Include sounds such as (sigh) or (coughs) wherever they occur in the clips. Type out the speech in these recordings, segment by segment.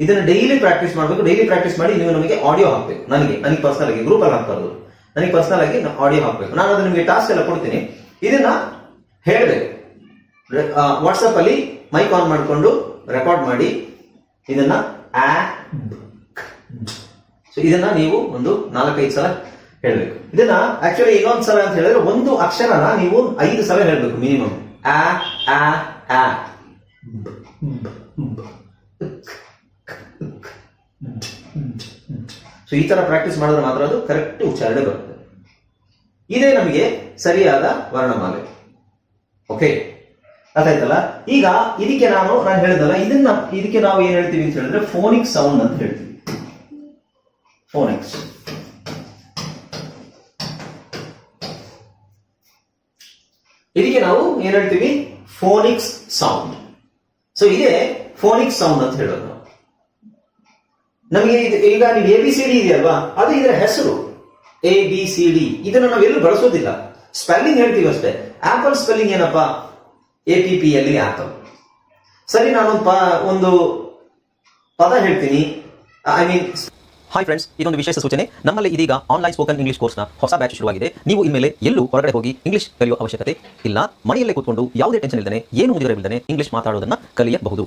ಇದನ್ನ daily practice ಮಾಡಬೇಕು. Daily practice ಮಾಡಿ ನೀವು ನಮಗೆ ಆಡಿಯೋ ಹಾಕಬೇಕು. ನನಗೆ ನನಗೆ ಪರ್ಸನಲ್ ಆಗಿ ಗ್ರೂಪ್ ಅಲ್ಲಿ ಹಾಕ್ಬಾರ್ದು ನನಗೆ ಪರ್ಸನಲ್ ಆಗಿ ಆಡಿಯೋ ಹಾಕಬೇಕು. ನಾನು ಅದು ನಿಮಗೆ ಟಾಸ್ಕ್ ಎಲ್ಲ ಕೊಡ್ತೀನಿ. ಇದನ್ನ ಹೇಳಬೇಕು. ವಾಟ್ಸಪ್ ಅಲ್ಲಿ ಮೈಕ್ ಆನ್ ಮಾಡಿಕೊಂಡು ರೆಕಾರ್ಡ್ ಮಾಡಿ ಇದನ್ನ ಸೊ ಇದನ್ನ ನೀವು ಒಂದು ನಾಲ್ಕೈದು ಸಲ ಹೇಳಬೇಕು. ಇದನ್ನ ಆಕ್ಚುಲಿ ಇನ್ನೊಂದ್ ಸಲ ಅಂತ ಹೇಳಿದ್ರೆ ಒಂದು ಅಕ್ಷರನ ನೀವು ಐದು ಸಲ ಹೇಳಬೇಕು ಮಿನಿಮಮ್ ಆ ಆ ಆ ಸೊ ಈ ತರ ಪ್ರಾಕ್ಟೀಸ್ ಮಾಡಿದ್ರೆ ಮಾತ್ರ ಅದು ಕರೆಕ್ಟ್ ಉಚ್ಚಾರಣೆ ಬರುತ್ತೆ. ಇದೇ ನಮಗೆ ಸರಿಯಾದ ವರ್ಣಮಾಲೆ. ಓಕೆ ಅರ್ಥಾಯ್ತಲ್ಲ? ಈಗ ಇದಕ್ಕೆ ನಾನು ನಾನು ಹೇಳಿದಲ್ಲ ಇದನ್ನ, ಇದಕ್ಕೆ ನಾವು ಏನ್ ಹೇಳ್ತೀವಿ ಅಂತ ಹೇಳಿದ್ರೆ ಫೋನಿಕ್ ಸೌಂಡ್ ಅಂತ ಹೇಳ್ತೀವಿ. ಫೋನಿಕ್ಸ್ ಇದಕ್ಕೆ ನಾವು ಏನ್ ಹೇಳ್ತೀವಿ? ಫೋನಿಕ್ಸ್ ಸೌಂಡ್ ಸೊ ಇದೇ ಫೋನಿಕ್ಸ್ ಸೌಂಡ್ ಅಂತ ಹೇಳೋದು. ನಮಗೆ ಈಗ ನೀವು ಎ ಬಿ ಸಿ ಡಿ ಇದೆಯಲ್ವಾ? ಅದು ಇದರ ಹೆಸರು. ಎ ಬಿ ಸಿ ಡಿ ಇದನ್ನು ನಾವು ಎಲ್ಲೂ ಬಳಸೋದಿಲ್ಲ. ಸ್ಪೆಲ್ಲಿಂಗ್ ಹೇಳ್ತೀವಿ ಅಷ್ಟೇ. ಆಪಲ್ ಸ್ಪೆಲ್ಲಿಂಗ್ ಏನಪ್ಪಾ? ಎ ಪಿ ಪಿ ಅಲ್ಲಿ ಆಪಲ್ ಸರಿ ನಾನು ಒಂದು ಪದ ಹೇಳ್ತೀನಿ. ಐ ಮೀನ್ ಹಾಯ್ ಫ್ರೆಂಡ್ಸ್ ಇದೊಂದು ವಿಶೇಷ ಸೂಚನೆ. ನಮ್ಮಲ್ಲಿ ಇದೀಗ ಆನ್ಲೈನ್ ಸ್ಪೋಕನ್ ಇಂಗ್ಲಿಷ್ ಕೋರ್ಸ್ನ ಹೊಸ ಬ್ಯಾಚ್ ಶುರುವಾಗಿದೆ. ನೀವು ಇನ್ಮೇಲೆ ಎಲ್ಲೂ ಹೊರಗಡೆ ಹೋಗಿ ಇಂಗ್ಲಿಷ್ ಕಲಿಯುವ ಅವಶ್ಯಕತೆ ಇಲ್ಲ. ಮನೆಯಲ್ಲೇ ಕೂತ್ಕೊಂಡು ಯಾವುದೇ ಟೆನ್ಷನ್ ಇಲ್ಲದೆ ಏನು ಮುಗಿದಿರಬಿಲ್ಲದೆ ಇಂಗ್ಲಿಷ್ ಮಾತಾಡೋದನ್ನ ಕಲಿಯಬಹುದು.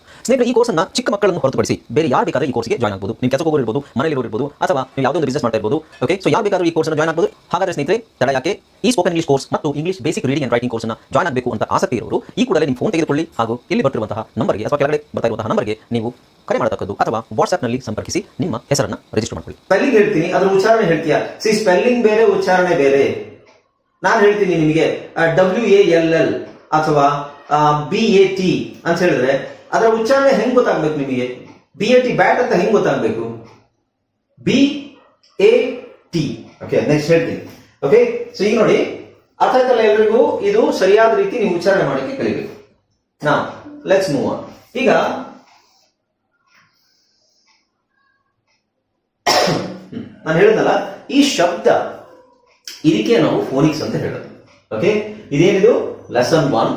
ಸ್ನೇಹಿತರೆ, ಈ ಕೋರ್ಸ್ನ ಚಿಕ್ಕ ಮಕ್ಕಳನ್ನು ಹೊರತುಪಡಿಸಿ ಬೇರೆ ಯಾರು ಬೇಕಾದ್ರೆ ಈ ಕೋರ್ಸ್ಗೆ ಜಾಯ್ನ್ ಆಗಬಹುದು ನೀವು ಕೆಲಸ ಹೋಗೋರು ಮನೆಯಲ್ಲಿ ಇರಬಹುದು ಅಥವಾ ನೀವು ಯಾವುದೋ ಒಂದು ಬಿಸ್ನೆಸ್ ಮಾಡ್ತಾ ಇರ್ಬೋದು ಓಕೆ ಸೊ ಯಾರು ಬೇಕಾದ್ರೂ ಈ ಕೋರ್ಸ್ನ ಜಾಯ್ನ್ ಆಗಬಹುದು ಹಾಗಾದ್ರೆ ಸ್ನೇಹಿತರೆ, ತಡ ಯಾಕೆ? ಈ ಸ್ಪೋಕನ್ ಇಂಗ್ಲಿಷ್ ಕೋರ್ಸ್ ಮತ್ತು English basic reading and writing ಕೋರ್ಸ್ನ ಜಾಯ್ನ್ ಆಗಬೇಕು ಅಂತ ಆಸಕ್ತಿ ಇರೋರು, ಈ ಕೂಡಲೇ ನಿಮ್ಮ ಫೋನ್ ತೆಗೆದುಕೊಳ್ಳಿ ಹಾಗೂ ಇಲ್ಲಿ ಬರ್ತಿರುವಂತಹ ನಂಬರ್ಗೆ ಅಥವಾ ಕೆಳಗಡೆ ಬರ್ತಾ ಇರುವಂತಹ ನಂಬರ್ಗೆ ನೀವು ಕರೆ ಮಾಡತಕ್ಕದ್ದು ಅಥವಾ ವಾಟ್ಸ್ಆಪ್ನಲ್ಲಿ ಸಂಪರ್ಕಿಸಿ ನಿಮ್ಮ ಹೆಸರನ್ನ ರಿಜಿಸ್ಟರ್ ಮಾಡ್ಕೊಳ್ಳಿ. ಸ್ಪೆಲ್ಲಿಂಗ್ ಹೇಳ್ತೀನಿ, ಅದರ ಉಚ್ಚಾರಣೆ ಹೇಳ್ತೀಯಾ? ಸಿ ಸ್ಪೆಲ್ಲಿಂಗ್ ಬೇರೆ, ಉಚ್ಚಾರಣೆ ಬೇರೆ. ನಾನು ಹೇಳ್ತೀನಿ ನಿಮಗೆ ಡಬ್ಲ್ಯೂ ಎ ಎಲ್ ಎಲ್ ಅಥವಾ ಬಿ ಎ ಟಿ ಅಂತ ಹೇಳಿದ್ರೆ ಅದರ ಉಚ್ಚಾರಣೆ ಹೆಂಗ್ ಗೊತ್ತಾಗ್ಬೇಕು ನಿಮಗೆ? ಬಿ ಎ ಟಿ ಬ್ಯಾಟ್ ಅಂತ ಹೆಂಗ್ ಗೊತ್ತಾಗ್ಬೇಕು? B A T okay next ಹೇಳ್ತೀನಿ. ಓಕೆ ಸೊ ಈಗ ನೋಡಿ, ಅರ್ಥ ಆಯ್ತಲ್ಲ ಎಲ್ರಿಗೂ? ಇದು ಸರಿಯಾದ ರೀತಿ ನೀವು ಉಚ್ಚಾರಣೆ ಮಾಡಕ್ಕೆ ಕಲಿಬೇಕು. ನಾ ಲೆಟ್ಸ್ ಮೂವ್ ಈಗ, (coughs) ನಾನು ಹೇಳಿದಲ್ಲ ಈ ಶಬ್ದ ಇದಕ್ಕೆ ನಾವು ಫೋನಿಕ್ಸ್ ಅಂತ ಹೇಳೋದು. ಓಕೆ ಇದೇನಿದು? ಲೆಸನ್ ಒನ್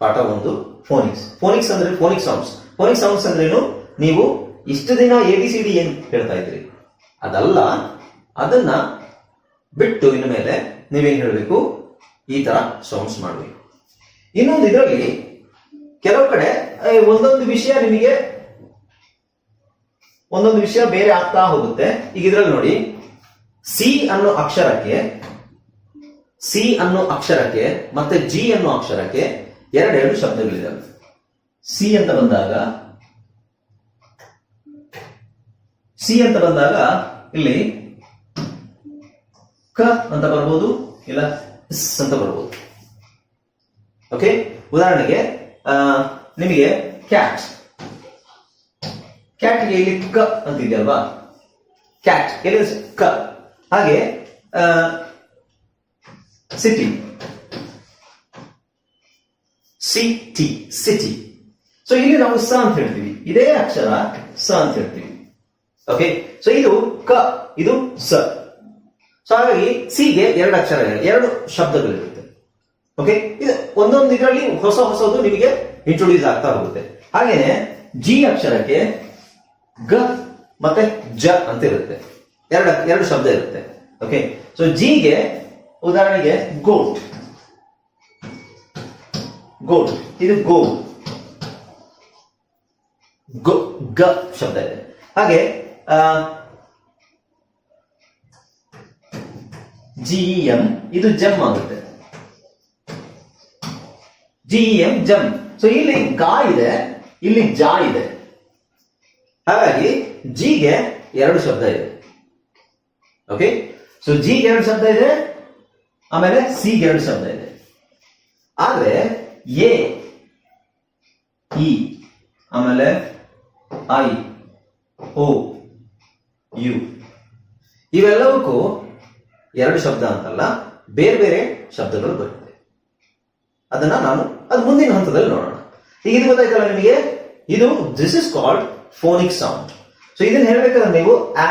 ಪಾಠ ಒಂದು. ಫೋನಿಕ್ಸ್ ಫೋನಿಕ್ಸ್ ಅಂದ್ರೆ ಫೋನಿಕ್ ಸೌಂಡ್ಸ್ ಫೋನಿಕ್ ಸೌಂಡ್ಸ್ ಅಂದ್ರೇನು? ನೀವು ಇಷ್ಟು ದಿನ ಎ ಬಿ ಸಿ ಡಿ ಏನ್ ಹೇಳ್ತಾ ಇದ್ರಿ? ಅದಲ್ಲ, ಅದನ್ನ ಬಿಟ್ಟು ಇನ್ನು ಮೇಲೆ ನೀವೇನ್ ಹೇಳಬೇಕು? ಈ ತರ ಸೌಂಡ್ಸ್ ಮಾಡಬೇಕು. ಇನ್ನೊಂದು ಇದರಲ್ಲಿ ಕೆಲವು ಕಡೆ ಒಂದೊಂದು ವಿಷಯ ನಿಮಗೆ ಒಂದೊಂದು ವಿಷಯ ಬೇರೆ ಆಗ್ತಾ ಹೋಗುತ್ತೆ. ಈಗ ಇದ್ರಲ್ಲಿ ನೋಡಿ ಸಿ ಅನ್ನೋ ಅಕ್ಷರಕ್ಕೆ ಸಿ ಅನ್ನೋ ಅಕ್ಷರಕ್ಕೆ ಮತ್ತೆ ಜಿ ಅನ್ನೋ ಅಕ್ಷರಕ್ಕೆ ಎರಡೆರಡು ಶಬ್ದಗಳಿದಾವೆ ಸಿ ಅಂತ. ಬಂದಾಗ ಸಿ ಅಂತ ಬಂದಾಗ ಇಲ್ಲಿ ಕ ಅಂತ ಬರ್ಬೋದು, ಇಲ್ಲ ಸ್ ಅಂತ ಬರ್ಬೋದು. ಓಕೆ ಉದಾಹರಣೆಗೆ ನಿಮಗೆ ಕ್ಯಾಟ್ ಕ್ಯಾಟ್ಗೆ ಇಲ್ಲಿ ಕ ಅಂತಿದೆಯಲ್ವಾ ಕ್ಯಾಟ್ ಎಲ್ಲಿ ಕ. ಹಾಗೆ ಸಿಟಿ ಸಿಟಿ ಸಿಟಿ ಸೊ ಇಲ್ಲಿ ನಾವು ಸ ಅಂತ ಹೇಳ್ತೀವಿ. ಇದೇ ಅಕ್ಷರ ಸ ಅಂತ ಹೇಳ್ತೀವಿ. ಓಕೆ ಸೊ ಇದು ಕ, ಇದು ಸ. ಸೊ ಹಾಗಾಗಿ ಸಿಗೆ ಎರಡು ಅಕ್ಷರ ಎರಡು ಶಬ್ದಗಳಿರುತ್ತೆ. ಓಕೆ ಇದು ಒಂದೊಂದು ಇದರಲ್ಲಿ ಹೊಸ ಹೊಸದು ನಿಮಗೆ ಇಂಟ್ರೊಡ್ಯೂಸ್ ಆಗ್ತಾ ಹೋಗುತ್ತೆ. ಹಾಗೇನೆ ಜಿ ಅಕ್ಷರಕ್ಕೆ ಗ ಮತ್ತೆ ಜ ಅಂತ ಇರುತ್ತೆ. ಎರಡು ಎರಡು ಶಬ್ದ ಇರುತ್ತೆ. ಓಕೆ ಸೊ ಜಿಗೆ ಉದಾಹರಣೆಗೆ ಗೋಟ್ ಗೋಟ್ ಇದು ಗೋ ಗೋ ಗ ಶಬ್ದ ಇದೆ. ಹಾಗೆ ಜಿ ಎಂ ಇದು ಜಮ್ ಆಗುತ್ತೆ. ಜಿ ಎಂ ಜಮ್ ಸೊ ಇಲ್ಲಿ ಗಾ ಇದೆ, ಇಲ್ಲಿ ಜಾ ಇದೆ. ಹಾಗಾಗಿ ಜಿಗೆ ಎರಡು ಶಬ್ದ ಇದೆ. ಓಕೆ ಸೊ ಜಿಗೆ ಎರಡು ಶಬ್ದ ಇದೆ, ಆಮೇಲೆ ಸಿಗೆ ಎರಡು ಶಬ್ದ ಇದೆ. ಆದ್ರೆ ಎ, ಇ, ಆಮೇಲೆ ಐ, ಓ, ಯು. ಇವೆಲ್ಲವಕ್ಕೂ ಎರಡು ಶಬ್ದ ಅಂತಲ್ಲ, ಬೇರೆ ಬೇರೆ ಶಬ್ದಗಳು ಬರುತ್ತೆ ಅದನ್ನ ನಾನು ಅದು ಮುಂದಿನ ಹಂತದಲ್ಲಿ ನೋಡೋಣ. ಈಗ ಇದು ಗೊತ್ತಾಯ್ತಲ್ಲ ನಿಮಗೆ? ಇದು this is called phonic sound so ಇದನ್ನ ಹೇಳ್ಬೇಕಾದ್ರೆ ನೀವು ಆ,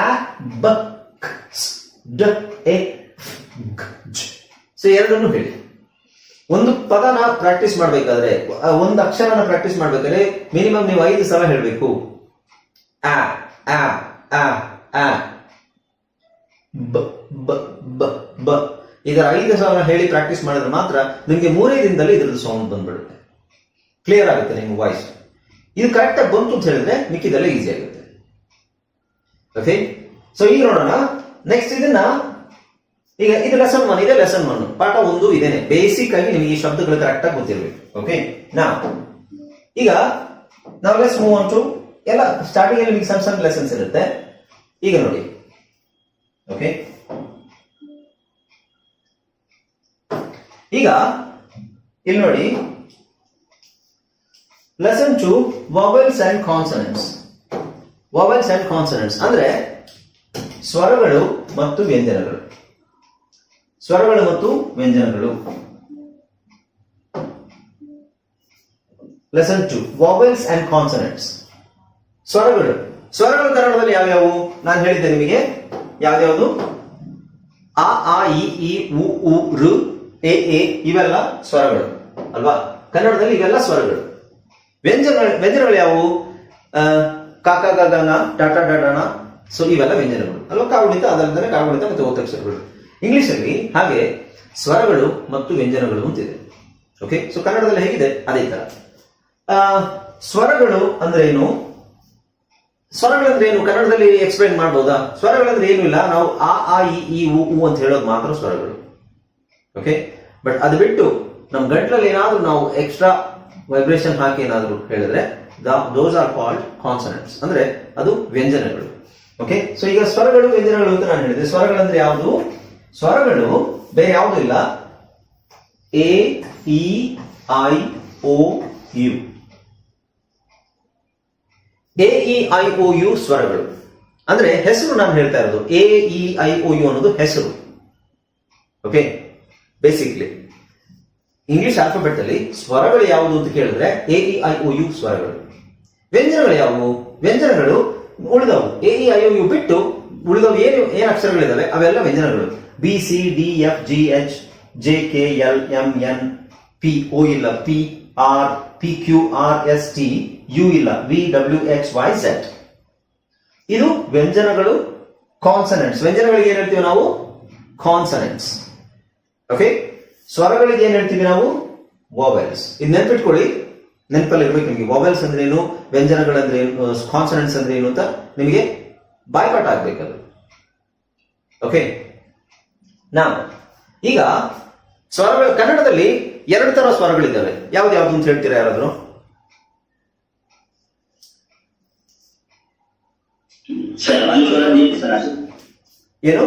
ಬಕ್ ಎ ಸೊ ಎರಡನ್ನು ಹೇಳಿ. ಒಂದು ಪದನ ಪ್ರಾಕ್ಟೀಸ್ ಮಾಡ್ಬೇಕಾದ್ರೆ ಒಂದು ಅಕ್ಷರನ ಪ್ರಾಕ್ಟೀಸ್ ಮಾಡ್ಬೇಕಾದ್ರೆ ಮಿನಿಮಮ್ ನೀವು ಐದು ಸಲ ಹೇಳಬೇಕು. ಆ ಆ ಆ ಆ. ಬ ಬ ಬ ಬ. ಇದರ ಐದು ಸಲ ಹೇಳಿ ಪ್ರಾಕ್ಟೀಸ್ ಮಾಡಿದ್ರೆ ಮಾತ್ರ ನಿಮಗೆ ಮೂರೇ ದಿನದಲ್ಲಿ ಇದ್ರದ್ದು ಸೌಂಡ್ ಬಂದ್ಬಿಡುತ್ತೆ. ಕ್ಲಿಯರ್ ಆಗುತ್ತೆ ನಿಮ್ಮ ವಾಯ್ಸ್ ಇದು ಕರೆಕ್ಟ್ ಆಗಿ ಬಂತು ಅಂತ ಹೇಳಿದ್ರೆ ಮಿಕ್ಕಿದೆಲ್ಲ ಈಸಿ ಆಗುತ್ತೆ. ಓಕೆ ಸೊ ಈಗ ನೋಡೋಣ. ನೆಕ್ಸ್ಟ್ ಇದನ್ನ ಈಗ ಇದು ಲೆಸನ್ ಒನ್ ಇದೆ ಲೆಸನ್ ಒನ್ ಪಾಠ ಒಂದು ಇದೇನೆ ಬೇಸಿಕ್ ಆಗಿ ನಿಮಗೆ ಈ ಶಬ್ದಗಳು ಕರೆಕ್ಟ್ ಆಗಿ ಗೊತ್ತಿರಬೇಕು. ಓಕೆ ನಾ ಈಗ ನಾವು ಲೆಸ್ ಮೂವ್ ಆನ್ ಟು ಎಲ್ಲ ಸ್ಟಾರ್ಟಿಂಗ್ ಅಲ್ಲಿ ನಿಮಗೆ ಸಣ್ಣ ಸಣ್ಣ ಲೆಸನ್ಸ್ ಇರುತ್ತೆ. ಈಗ ನೋಡಿ. ಓಕೆ ಈಗ ಇಲ್ಲಿ ನೋಡಿ. Lesson two vowels and consonants vowels and consonants ಅಂದ್ರೆ ಸ್ವರಗಳು ಮತ್ತು ವ್ಯಂಜನಗಳು. ಸ್ವರಗಳು ಮತ್ತು ವ್ಯಂಜನಗಳು. Lesson two vowels and consonants ಸ್ವರಗಳು. ಸ್ವರಗಳು ಕನ್ನಡದಲ್ಲಿ ಯಾವ್ಯಾವು? ನಾನು ಹೇಳಿದ್ದೆ ನಿಮಗೆ. ಯಾವ್ಯಾವುದು ಆ ಆ ಇ ಉ ಉ ಋ ಎ ಎ, ಇವೆಲ್ಲ ಸ್ವರಗಳು. ಅಲ್ವಾ? ಕನ್ನಡದಲ್ಲಿ ಇವೆಲ್ಲ ಸ್ವರಗಳು. ವ್ಯಂಜನ ವ್ಯಂಜನಗಳು ಯಾವುವು? ಕಾಕ ಗಗನ ಟಾಟಾ ಡಾಡಣ ಸೊ ಇವೆಲ್ಲ ವ್ಯಂಜನಗಳು. ಅಲ್ವಾ? ಕಾಗುಣಿತ ಅದರಿಂದ ಕಾಗುಣಿತ ಮತ್ತು ಒತ್ತಕ್ಷರಗಳು ಇಂಗ್ಲಿಷ್ ಅಲ್ಲಿ ಹಾಗೆ ಸ್ವರಗಳು ಮತ್ತು ವ್ಯಂಜನಗಳು ಅಂತಿದೆ ಓಕೆ ಸೊ ಕನ್ನಡದಲ್ಲಿ ಹೇಗಿದೆ? ಅದೇ ತರ. ಸ್ವರಗಳು ಅಂದ್ರೆ ಏನು? ಸ್ವರಗಳಂದ್ರೆ ಏನು? ಕನ್ನಡದಲ್ಲಿ ಎಕ್ಸ್ಪ್ಲೈನ್ ಮಾಡ್ಬೋದಾ? ಸ್ವರಗಳಂದ್ರೆ ಏನು ಇಲ್ಲ? ನಾವು ಆ ಆ ಇ ಉ ಉ ಅಂತ ಹೇಳೋದು ಮಾತ್ರ ಸ್ವರಗಳು. ಓಕೆ ಬಟ್ ಅದು ಬಿಟ್ಟು ನಮ್ಮ ಗಂಟ್ಲಲ್ಲಿ ಏನಾದ್ರೂ ನಾವು ಎಕ್ಸ್ಟ್ರಾ ವೈಬ್ರೇಷನ್ ಹಾಕಿ ಏನಾದರೂ ಹೇಳಿದ್ರೆ ದೋಸ್ ಆರ್ ಕಾಲ್ಡ್ ಕಾನ್ಸನೆಂಟ್ಸ್ ಅಂದ್ರೆ ಅದು ವ್ಯಂಜನಗಳು. ಓಕೆ ಸೊ ಈಗ ಸ್ವರಗಳು, ವ್ಯಂಜನಗಳು ಅಂತ ನಾನು ಹೇಳಿದೆ. ಸ್ವರಗಳಂದ್ರೆ ಯಾವುದು? ಸ್ವರಗಳು ಬೇರೆ ಯಾವುದೂ ಇಲ್ಲ. A E I O U A E I O U ಸ್ವರಗಳು. ಅಂದ್ರೆ ಹೆಸರು ನಾನು ಹೇಳ್ತಾ ಇರೋದು. A E I O U ಅನ್ನೋದು ಹೆಸರು. ಓಕೆ ಬೇಸಿಕ್ಲಿ ಇಂಗ್ಲಿಷ್ ಆಲ್ಫಾಬೆಟ್ ಅಲ್ಲಿ ಸ್ವರಗಳು ಯಾವುದು ಅಂತ ಕೇಳಿದ್ರೆ A E I O U ಸ್ವರಗಳು. ವ್ಯಂಜನಗಳು ಯಾವುವು ವ್ಯಂಜನಗಳು ಉಳಿದವು. A E I O U ಬಿಟ್ಟು ಉಳಿದವು ಏನು ಏನು ಅಕ್ಷರಗಳಿದ್ದಾವೆ ಅವೆಲ್ಲ ವ್ಯಂಜನಗಳು. B C D F G H J K L M N P O ಇಲ್ಲ. P R P Q R S T U ಇಲ್ಲ. V W X Y Z ಇದು ವ್ಯಂಜನಗಳು ಕಾನ್ಸನೆಂಟ್ಸ್ ವ್ಯಂಜನಗಳಿಗೆ ಏನ್ ಹೇಳ್ತೀವಿ ನಾವು? ಕಾನ್ಸನೆಂಟ್ಸ್ ಓಕೆ ಸ್ವರಗಳಿಗೆ ಏನ್ ಹೇಳ್ತೀವಿ ನಾವು? ವೋವೆಲ್ಸ್ ಇದು ನೆನ್ಪಿಟ್ಕೊಳ್ಳಿ. ನೆನಪಲ್ಲಿ ಇರ್ಬೇಕು ನಿಮಗೆ. ವೋವೆಲ್ಸ್ ಅಂದ್ರೆ ಏನು? ವ್ಯಂಜನಗಳಂದ್ರೆ ಏನು? ಕಾನ್ಸನೆಂಟ್ಸ್ ಅಂದ್ರೆ ಏನು ಅಂತ ನಿಮಗೆ ಬಾಯ್ಪಾಠ ಆಗ್ಬೇಕದು. ಓಕೆ ನಾ ಈಗ ಸ್ವರಗಳು ಕನ್ನಡದಲ್ಲಿ ಎರಡು ತರ ಸ್ವರಗಳಿದ್ದಾವೆ. ಯಾವ್ದು ಯಾವ್ದು ಅಂತ ಹೇಳ್ತೀರಾ ಯಾರಾದ್ರು? ಏನು?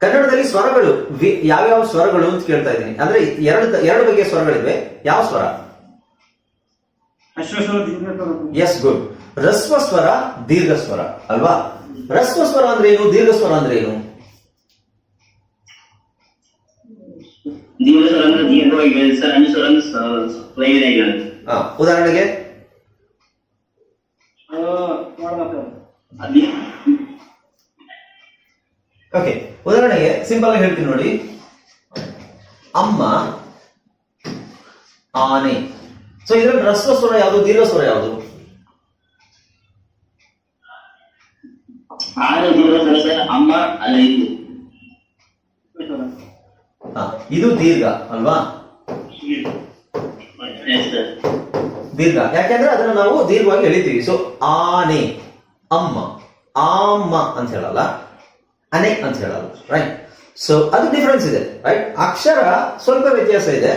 ಕನ್ನಡದಲ್ಲಿ ಸ್ವರಗಳು ಯಾವ್ಯಾವ ಸ್ವರಗಳು ಅಂತ ಕೇಳ್ತಾ ಇದ್ದೀನಿ. ಅಂದ್ರೆ ಎರಡು ಎರಡು ಬಗೆಯ ಸ್ವರಗಳಿವೆ ಯಾವ ಸ್ವರ? ಎಸ್ ಗುಡ್ ರಸ್ವ ಸ್ವರ ದೀರ್ಘ ಸ್ವರ ಅಲ್ವಾ ರಸ್ವ ಸ್ವರ ಅಂದ್ರೆ ಏನು? ದೀರ್ಘ ಸ್ವರ ಅಂದ್ರೆ ಏನು ಉದಾಹರಣೆಗೆ? ಓಕೆ ಉದಾಹರಣೆಗೆ ಸಿಂಪಲ್ ಆಗಿ ಹೇಳ್ತೀನಿ ನೋಡಿ. ಅಮ್ಮ ಆನೆ. ಸೊ ಇದ್ರಲ್ಲಿ ಹ್ರಸ್ವ ಸ್ವರ ಯಾವುದು ದೀರ್ಘ ಸ್ವರ ಯಾವುದು? ಆರು ದೀರ್ಘ ಸ್ವರ ಅಮ್ಮ ಅಲ್ಲ ಇದು ಇದು ದೀರ್ಘ ಅಲ್ವಾ? ದೀರ್ಘ. ಯಾಕೆಂದ್ರೆ ಅದನ್ನ ನಾವು ದೀರ್ಘವಾಗಿ ಎಳಿತೀವಿ. ಸೊ ಆನೆ ಅಮ್ಮ ಆಮ್ಮ ಅಂತ ಹೇಳಲ್ಲ ಅನೆ ಅಂತ ಹೇಳಲ್ಲ ರೈಟ್ ಸೊ ಅದು ಡಿಫರೆನ್ಸ್ ಇದೆ ರೈಟ್ ಅಕ್ಷರ ಸ್ವಲ್ಪ ವ್ಯತ್ಯಾಸ ಇದೆ.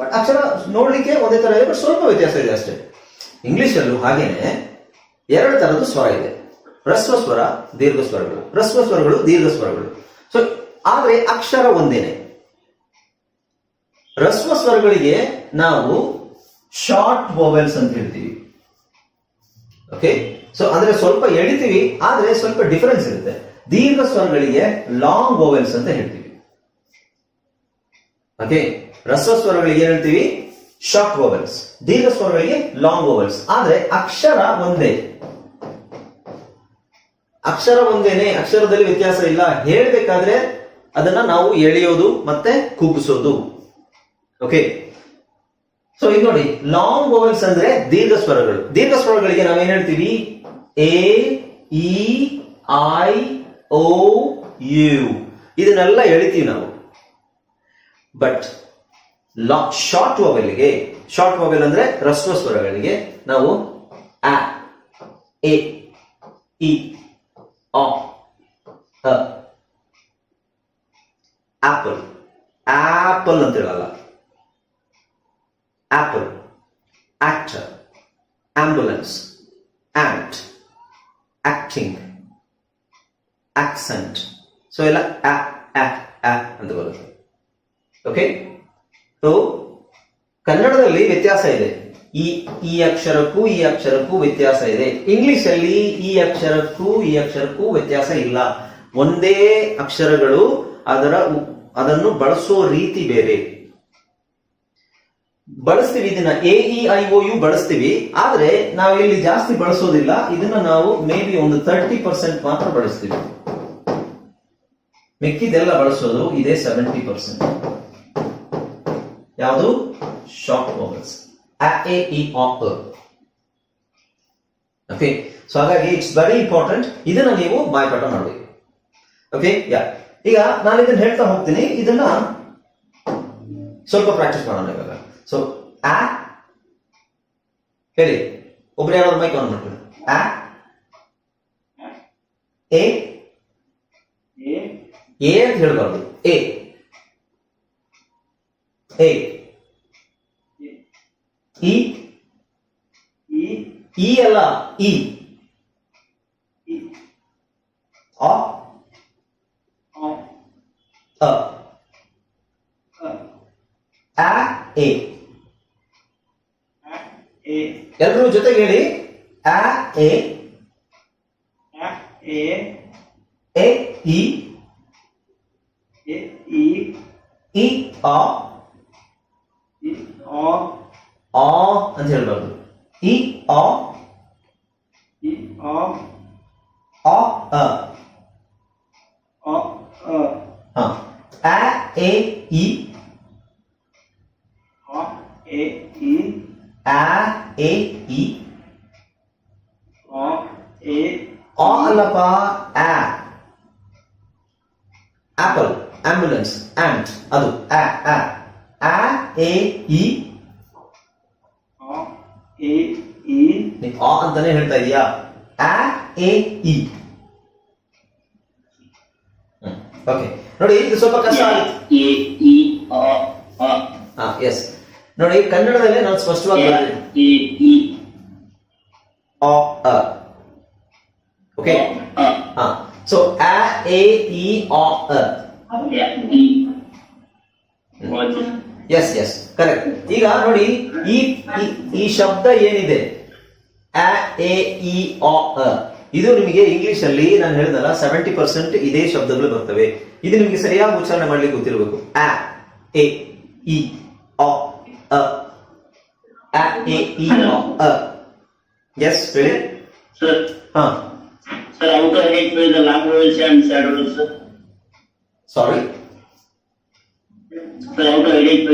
ಬಟ್ ಅಕ್ಷರ ನೋಡ್ಲಿಕ್ಕೆ ಒಂದೇ ತರ ಇದೆ ಬಟ್ ಸ್ವಲ್ಪ ವ್ಯತ್ಯಾಸ ಇದೆ ಅಷ್ಟೇ. ಇಂಗ್ಲಿಷ್ ಅಲ್ಲಿ ಹಾಗೇನೆ, ಎರಡು ತರದ್ದು ಸ್ವರ ಇದೆ. ಹ್ರಸ್ವ ಸ್ವರ, ದೀರ್ಘ ಸ್ವರಗಳು. ಹ್ರಸ್ವ ಸ್ವರಗಳು, ದೀರ್ಘ ಸ್ವರಗಳು. ಸೊ ಆದ್ರೆ ಅಕ್ಷರ ಒಂದೇನೆ. ಹ್ರಸ್ವ ಸ್ವರಗಳಿಗೆ ನಾವು ಶಾರ್ಟ್ ವೋವೆಲ್ಸ್ ಅಂತ ಹೇಳ್ತೀವಿ. ಓಕೆ ಸೊ ಅಂದ್ರೆ ಸ್ವಲ್ಪ ಎಳಿತೀವಿ, ಆದ್ರೆ ಸ್ವಲ್ಪ ಡಿಫರೆನ್ಸ್ ಇರುತ್ತೆ. ದೀರ್ಘ ಸ್ವರಗಳಿಗೆ ಲಾಂಗ್ ವೋವೆಲ್ಸ್ ಅಂತ ಹೇಳ್ತೀವಿ. ಓಕೆ ಏನ್ ಹೇಳ್ತೀವಿ ಶಾರ್ಟ್ ವೋವೆಲ್ಸ್ ದೀರ್ಘ ಸ್ವರಗಳಿಗೆ ಲಾಂಗ್ ವೋವೆಲ್ಸ್ ಆದ್ರೆ ಅಕ್ಷರ ಒಂದೇ. ಅಕ್ಷರ ಒಂದೇನೆ, ಅಕ್ಷರದಲ್ಲಿ ವ್ಯತ್ಯಾಸ ಇಲ್ಲ. ಹೇಳ್ಬೇಕಾದ್ರೆ ಅದನ್ನ ನಾವು ಎಳೆಯೋದು ಮತ್ತೆ ಕೂಗಿಸೋದು. ಓಕೆ ಸೊ ಈಗ ನೋಡಿ ಲಾಂಗ್ ವೋವೆಲ್ಸ್ ಅಂದ್ರೆ ದೀರ್ಘ ಸ್ವರಗಳು. ದೀರ್ಘ ಸ್ವರಗಳಿಗೆ ನಾವೇನ್ ಹೇಳ್ತೀವಿ? A E I O U ಇದನ್ನೆಲ್ಲ ಎಳಿತೀವಿ ನಾವು. ಬಟ್ ಲಾ ಶಾರ್ಟ್ ವೋವೆಲ್ಗೆ ಶಾರ್ಟ್ ವೋವೆಲ್ ಅಂದ್ರೆ ರಸ್ವ ಸ್ವರಗಳಿಗೆ ನಾವು ಅ, ಎ, ಇ, ಅ ಆಪಲ್. ಆಪಲ್ ಅಂತ ಹೇಳಲ್ಲ apple, actor, ambulance, ant, acting, accent. So, ಎಲ್ಲ ಅ ಅಂತ ಬರುತ್ತೆ. ಓಕೆ ಸೊ ಕನ್ನಡದಲ್ಲಿ ವ್ಯತ್ಯಾಸ ಇದೆ. ಈ ಈ ಅಕ್ಷರಕ್ಕೂ ಈ ಅಕ್ಷರಕ್ಕೂ ವ್ಯತ್ಯಾಸ ಇದೆ. ಇಂಗ್ಲಿಷ್ ಅಲ್ಲಿ ಈ ಅಕ್ಷರಕ್ಕೂ ಈ ಅಕ್ಷರಕ್ಕೂ ವ್ಯತ್ಯಾಸ ಇಲ್ಲ. ಒಂದೇ ಅಕ್ಷರಗಳು ಅದರ ಅದನ್ನು ಬಳಸೋ ರೀತಿ ಬೇರೆ. ಬಳಸ್ತೀವಿ ಇದನ್ನ. A, E, I O U ಬಳಸ್ತೀವಿ. ಆದ್ರೆ ನಾವು ಇಲ್ಲಿ ಜಾಸ್ತಿ ಬಳಸೋದಿಲ್ಲ. ಇದನ್ನ ನಾವು ಮೇ ಬಿ ಒಂದು ತರ್ಟಿ ಪರ್ಸೆಂಟ್ ಮಾತ್ರ ಬಳಸ್ತೀವಿ. ಮಿಕ್ಕಿದೆಲ್ಲ ಬಳಸೋದು ಇದೇ ಸೆವೆಂಟಿ ಪರ್ಸೆಂಟ್ ಯಾವುದು? ಶಾರ್ಟ್ ವೋವೆಲ್ಸ್ ಅ ಎ ಇ ಆಪ್ ಓಕೆ ಸೊ ಹಾಗಾಗಿ ಇಟ್ಸ್ ವೆರಿ ಇಂಪಾರ್ಟೆಂಟ್ ಇದನ್ನ ನೀವು ಬಾಯ್ಪಾಠ ಮಾಡಬೇಕು. ಓಕೆ ಯಾ ಈಗ ನಾನು ಇದನ್ನ ಹೇಳ್ತಾ ಹೋಗ್ತೀನಿ. ಇದನ್ನ ಸ್ವಲ್ಪ ಪ್ರಾಕ್ಟೀಸ್ ಮಾಡೋಣ ಇವಾಗ. ಸೊ ಆ ಹೇಳಿ. ಒಬ್ರು ಯಾರಾದ್ರು ಮೈಕ್ ಆನ್ ಮಾಡ್ಕೊಳ್ಳಿ ಆ ಎ ಅಂತ ಹೇಳ್ಬಾರ್ದು. ಎ ಎ ಇ ಇ ಇ ಅಲ್ಲ ಇ ಆ. ಅ. ಆ ಎ. ಆ ಎ. ಎಲ್ಲರೂ ಜೊತೆಗೆ ಹೇಳಿ. ಆ ಎ ಆ ಎ ಎ ಇ ಎ ಇ ಇ ಆ ಇ ಆ ಆ ಅಂತ ಹೇಳ್ಬಾರ್ದು ಇ ಆ ಇ ಆ ಆ ಅ ಆ ಅ ಹ ಆ ಎ ಇ ಆ ಎ ಇ ಆ ಎ ಇ ಆ ಎ ಆ ಅಲ್ಲಪ್ಪ ಆ ಆಪಲ್ ಆಂಬ್ಯುಲೆನ್ಸ್ ಆಂಟ್ ಅದು ಆ ಆ ಆ ಎ ಇ ಆ ಎ ಇ ನೀನ್ ಆ ಅಂತಾನೆ ಹೇಳ್ತಾ ಇದೀಯಾ ಆ ಎ ಇ ಓಕೆ ನೋಡಿ ಇದು ಸ್ವಲ್ಪ ಕಷ್ಟ ಆಗುತ್ತೆ. ಎ ಇ ಅ ಅ ಹಾ ಎಸ್ ನೋಡಿ ಕನ್ನಡದಲ್ಲಿ ನಾನು ಸ್ಪಷ್ಟವಾಗಿ ಅ ಓಕೆ ಅ ಹಾ. ಸೊ ಎ ಇ ಅ ಎ ಇ ಓಕೆ ಎಸ್ ಎಸ್ ಕರೆಕ್ಟ್ ಈಗ ನೋಡಿ ಈ ಈ- ಶಬ್ದ ಏನಿದೆ? ಆ ಎ ಇ ಅ ಇದು ನಿಮಗೆ ಇಂಗ್ಲಿಷ್ ಅಲ್ಲಿ ನಾನು ಹೇಳಿದಲ್ಲ ಸೆವೆಂಟಿ ಪರ್ಸೆಂಟ್ ಇದೇ ಶಬ್ದಗಳು ಬರ್ತವೆ. ಇದು ನಿಮಗೆ ಸರಿಯಾಗಿ ಉಚ್ಚಾರಣೆ ಮಾಡ್ಲಿಕ್ಕೆ ಗೊತ್ತಿರಬೇಕು. ಆ ಎ ಇ ಅ ಆ ಎ ಇ ಅ ಎಸ್ ಹೇಳಿ ಸರ್ ಹಾ. Sir out of and vowels sorry sir sir. How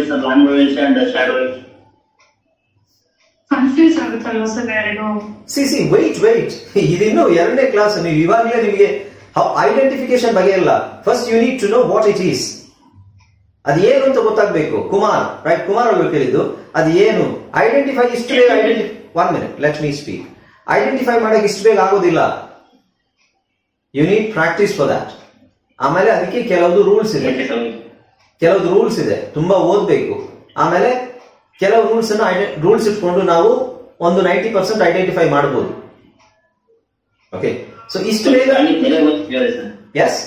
and vowels confuse ಆಗುತ್ತಲ್ವಾ sir ಎರಡು ಸಿ ಸಿ ವೈಟ್ ವೈಟ್ ಇದಿನ್ನು ಎರಡನೇ ಕ್ಲಾಸ್ ನೀವು ಇವಾಗಲೇ ನಿಮಗೆ ಐಡೆಂಟಿಫಿಕೇಶನ್ ಬಗ್ಗೆ ಇಲ್ಲ. First you need to know what it is ಅದು ಏನು ಅಂತ ಗೊತ್ತಾಗ್ಬೇಕು. ಕುಮಾರ್ ರೈಟ್ ಕುಮಾರ್ ಅವರು ಕೇಳಿದ್ದು. ಅದು ಏನು? ಐಡೆಂಟಿಫೈ ಇಷ್ಟು ಬೇಗ identity one minute let me speak identify ಮಾಡೋಕೆ ಇಷ್ಟು ಬೇಗ ಆಗೋದಿಲ್ಲ. You need practice for that ಆಮೇಲೆ ಅದಕ್ಕೆ ಕೆಲವೊಂದು ರೂಲ್ಸ್ ಇದೆ. ಕೆಲವೊಂದು ರೂಲ್ಸ್ ಇದೆ. ತುಂಬಾ ಓದಬೇಕು. ಆಮೇಲೆ ಕೆಲವು ರೂಲ್ಸ್ ಅನ್ನು ರೂಲ್ಸ್ ಇಟ್ಕೊಂಡು ನಾವು ಒಂದು ನೈಂಟಿ ಪರ್ಸೆಂಟ್ ಐಡೆಂಟಿಫೈ ಮಾಡಬಹುದು ಓಕೆ ಸೊ ಇಷ್ಟು ಬೇಗ ಎಸ್